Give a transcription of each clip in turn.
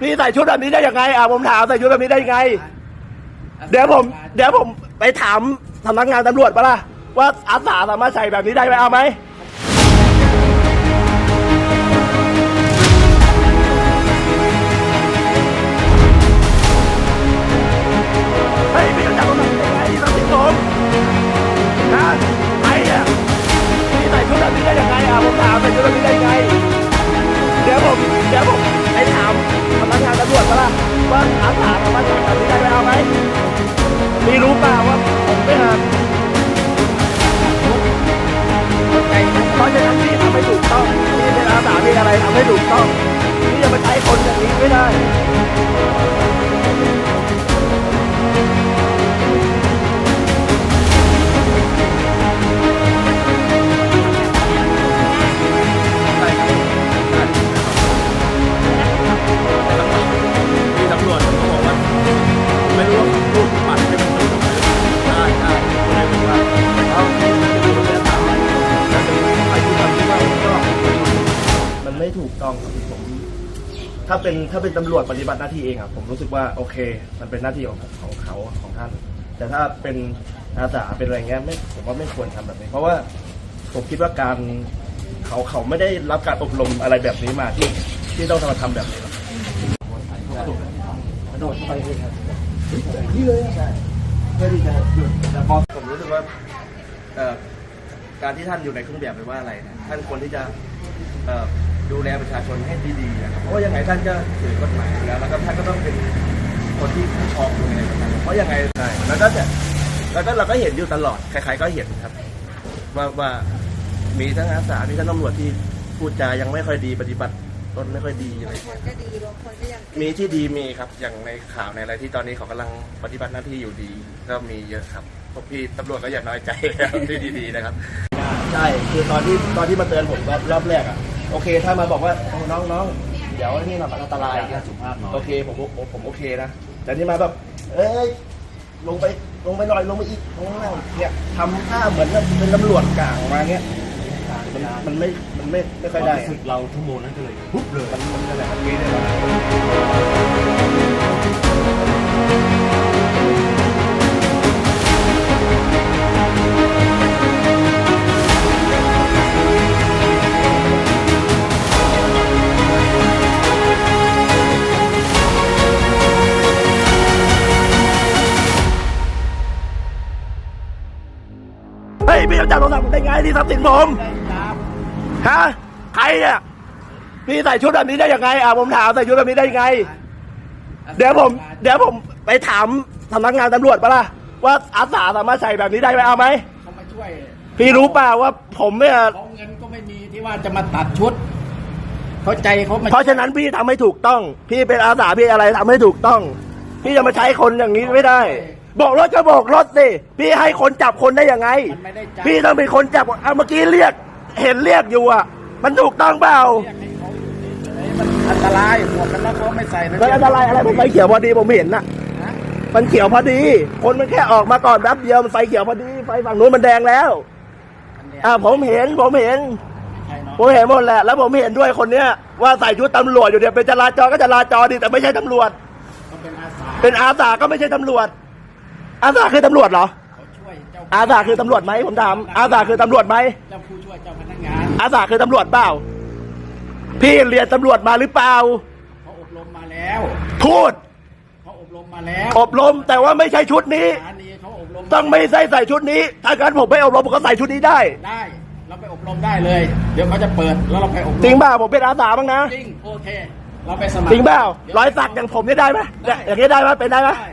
พี่ใส่ชุดแบบนี้ได้ยังไงอะผมถามใส่ชุดแบบนี้ได้ยังไง เดี๋ยวผมเดี๋ยวผมไปถามสำนักงานตำรวจปะล่ะว่าอาสาสามารถใส่แบบนี้ได้ไหมเอาไหม ว่าอาสาสามารถใส่แบบนี้ได้ไหมเอาไหมมีรู้เปล่าว่าผมไม่หักเพราะฉะนั้นพี่ทำไม่ถูกต้องพี่เป็นอาสาพี่อะไรทำไม่ถูกต้องพี่จะมาใช้คนอย่างนี้ไม่ได้ ไม่ถูกต้องครับผมถ้าเป็นถ้าเป็นตำรวจปฏิบัติหน้าที่เองครับผมรู้สึกว่าโอเค มันเป็นหน้าที่ของของเขาของท่าน แต่ถ้าเป็นอาสาเป็นอะไรเงี้ยไม่ผมว่าไม่ควรทำแบบนี้ เพราะว่าผมคิดว่าการเขาเขาไม่ได้รับการอบรมอะไรแบบนี้มาที่ที่ต้องมาทำแบบนี้ครับกระโดดเข้าไปเลยครับนี่เลยใช่เพื่อที่จะหยุดแต่พอผมรู้สึกว่าเอ่อการที่ท่านอยู่ในเครื่องแบบหรือว่าอะไรนะท่านควรที่จะเอ่อ ดูแลประชาชนให้ดีๆนะครับเพราะว่ายังไงท่านก็ถือกฎหมายอยู่แล้วแล้วก็ท่านก็ต้องเป็นคนที่ผู้ครองดูแลประชาชนเพราะยังไงใช่แล้วก็จะแล้วก็เราก็เห็นอยู่ตลอดใครๆก็เห็นครับ ว่าว่ามีทั้งอาสามีทั้งตำรวจที่พูดจายังไม่ค่อยดีปฏิบัติตนไม่ค่อยดีอะไรบางคนก็ดีบางคนก็ยังมีที่ดีมีครับ อย่างในข่าวในอะไรที่ตอนนี้เขากำลังปฏิบัติหน้าที่อยู่ดี ก็มีเยอะครับพวกพี่ตำรวจก็อย่าน้อยใจครับที่ดีๆนะครับ ใช่คือตอนที่ตอนที่มาเตือนผมรอบรอบแรกอะ โอเค ถ้ามาบอกว่าโอ้น้องน้องเดี๋ยวนี่เราอันตรายนะโอเคผมผมผมโอเคนะแต่นี่มาแบบ เอ้ยลงไปลงไปหน่อยลงไปอีกลงข้างล่างเนี่ยทำท่าเหมือนกับเป็นตำรวจกลางมาเงี้ยมันมันไม่มันไม่ไม่ค่อยได้รู้สึกเราชั่วโมงนั้นก็เลยปุ๊บเลยมันมันอะไรมันมีเนี่ย ยพี่จะจับโทรศัพท์ผมได้ไงนี่ทรัพย์สินผมฮะใครเนี่ยพี่ใส่ชุดแบบนี้ได้ยังไงอะผมถามใส่ชุดแบบนี้ได้ยังไง เดี๋ยวผม เดี๋ยวผมไปถามสำนักงานตำรวจปะล่ะว่าอาสาสามารถใส่แบบนี้ได้ไหมเอาไหมเขามาช่วยพี่รู้เปล่าว่าผมเนี่ยเขาเงินก็ไม่มีที่ว่าจะมาตัดชุดเขาใจเขามาเพราะฉะนั้นพี่ทำให้ถูกต้อง พี่เป็นอาสาพี่อะไรทำให้ถูกต้อง พี่จะมาใช้คนอย่างนี้ไม่ได้ บอกรถก็บอกรถสิพี่ให้คนจับคนได้ยังไง มันไม่ได้จับ พี่ต้องเป็นคนจับเอาเมื่อกี้เรียก เห็นเรียกอยู่อะ มันถูกต้องเปล่าเรียกให้เขาเฉยๆมันอันตรายหมวกกันน็อกเขาไม่ใส่นะมันอันตรายอะไรมันไฟเขียวพอดีผมเห็นน่ะ ฮะมันเขียวพอดี คนมันแค่ออกมาก่อนแป๊บเดียวมันไฟเขียวพอดีไฟฝั่งนู้นมันแดงแล้ว อันเนี้ยอ่าผมเห็นผมเห็น ใช่เนาะผมเห็นหมดแหละแล้วผมเห็นด้วยคนเนี้ยว่าใส่ชุดตำรวจอยู่เนี่ยเป็นจราจรก็จราจรดิแต่ไม่ใช่ตำรวจ เขาเป็นอาสาเป็นอาสาก็ไม่ใช่ตำรวจ อาสาคือตำรวจเหรอ เขาช่วยเจ้าอาสาคือตำรวจไหมผมถาม อาสาคือตำรวจไหม เจ้าผู้ช่วยเจ้าพนักงานอาสาคือตำรวจเปล่า พี่เรียนตำรวจมาหรือเปล่า เขาอบรมมาแล้วพูด เขาอบรมมาแล้วอบรมแต่ว่าไม่ใช่ชุดนี้ สถานีเขาอบรมต้องไม่ใส่ใส่ชุดนี้ ถ้างั้นผมไม่อบรมผมก็ใส่ชุดนี้ได้ ได้ เราไปอบรมได้เลย เดี๋ยวเขาจะเปิดแล้วเราไปอบรมจริงเปล่าผมเป็นอาสาบ้างนะ จริงโอเค เราไปสมัครจริงเปล่าดี๋ว รอยสักอย่างผมนี่ได้ไหมได้ อย่างนี้ได้ไหมเป็นได้ไหมได้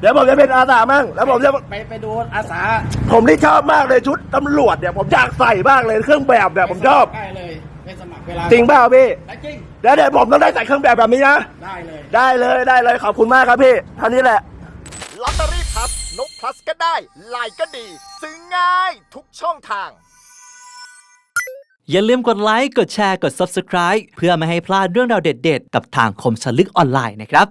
เดี๋ยวผมจะเป็นอาสามั่งแล้วผมจะไปไปดูอาสาผมนี่ชอบมากเลยชุดตำรวจเนี่ยผมอยากใส่มากเลยเครื่องแบบเนี่ยผมชอบได้เลยไปสมัครเวลาจริงเปล่าพี่ได้จริงเดี๋ยวเดี๋ยวผมต้องได้ใส่เครื่องแบบแบบนี้นะได้เลยได้เลยได้เลยขอบคุณมากครับพี่เท่านี้แหละลอตเตอรี่พับนกพลัสก็ได้ไลน์ก็ดี ซื้อง่ายทุกช่องทาง อย่าลืมกดไลค์กดแชร์กด Subscribe เพื่อไม่ให้พลาดเรื่องราวเด็ดๆ กับทางคมสนลึกออนไลน์นะครับ